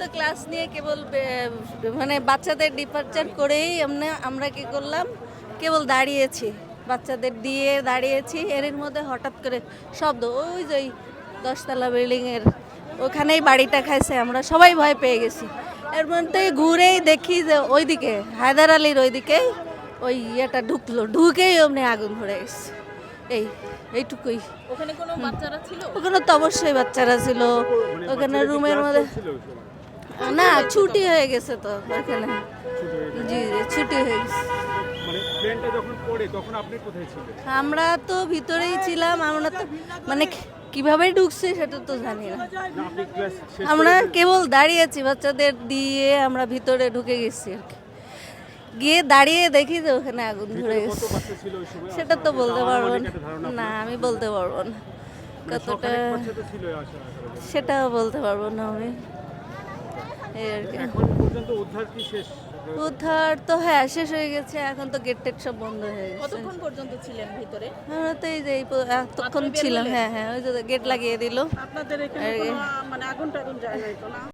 তো ক্লাস নিয়ে কেবল মানে বাচ্চাদের ডিপার্চার করেই আমরা আমরা কি করলাম? কেবল দাঁড়িয়েছি। বাচ্চাদের দিয়ে দাঁড়িয়েছি। এর মধ্যে হঠাৎ করে শব্দ ওই যে ওই দশতলা বিল্ডিংয়ের ওখানেই বাড়িটা খাইছে আমরা সবাই ভয় পেয়ে গেছি। এর মধ্যে ঘুরেই দেখি যে ওইদিকে হায়দার আলীর ওইদিকে ওই ইয়েটা ঢুকলো ঢুকেই অমনি আগুন ধরে গেছে। এই এইটুকুই। ওখানে কোনো বাচ্চারা ছিল? ওখানে তো অবশ্যই বাচ্চারা ছিল। ওখানে রুমের মধ্যে না ছুটি হয়ে গেছে তো ওখানে জি জি ছুটি হয়ে গেছে। মানে আমরা তো ভিতরেই ছিলাম আমরা তো মানে কীভাবে ঢুকছে সেটা তো জানি না। আমরা কেবল দাঁড়িয়েছি বাচ্চাদের দিয়ে আমরা ভিতরে ঢুকে গেছি আর কি। গিয়ে দাঁড়িয়ে দেখি যে ওখানে আগুন ধরে গেছে। সেটা তো বলতে পারব না। না আমি বলতে পারব না। মানে কতটা। সেটাও বলতে পারব না আমি এই আর কি এখন পর্যন্ত উদ্ধার কি শেষ? উদ্ধার তো হ্যাঁ শেষ হয়ে গেছে। এখন তো গেট টেট সব বন্ধ হয়ে গেছে। কতক্ষণ পর্যন্ত ছিলেন ভিতরে? আমরা তো এই যে এতক্ষণ ছিলাম। হ্যাঁ হ্যাঁ ওই যে গেট লাগিয়ে দিল। আপনাদের এখানে মানে আগুন টাগুন যায় না?